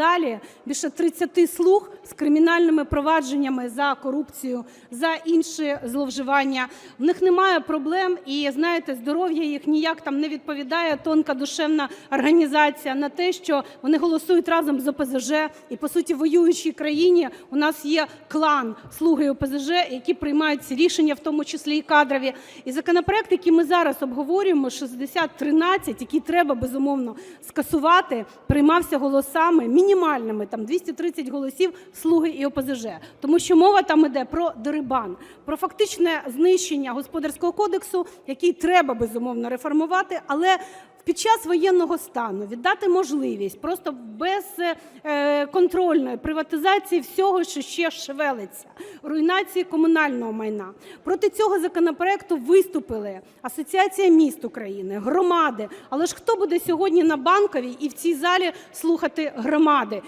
залі більше 30 слуг з кримінальними провадженнями за корупцію, за інші зловживання. В них немає проблем, і знаєте, здоров'я їх ніяк там не відповідає тонка душевна організація на те, що вони голосують разом з ОПЗЖ. І по суті, в воюючій країні у нас є клан слуги ОПЗЖ, які приймають ці рішення, в тому числі і кадрові. І законопроект, який ми зараз обговорюємо, 6013, який треба безумовно скасувати, приймався голосами мінімальними, там 230 голосів слуги і ОПЗЖ. Тому що мова там іде про дерибан, про фактичне знищення господарського кодексу, який треба безумовно реформувати, але під час воєнного стану віддати можливість просто без е, контрольної приватизації всього, що ще шевелиться, руйнації комунального майна. Проти цього законопроекту виступили Асоціація міст України, громади. Але ж хто буде сьогодні на Банковій і в цій залі слухати громади? nada.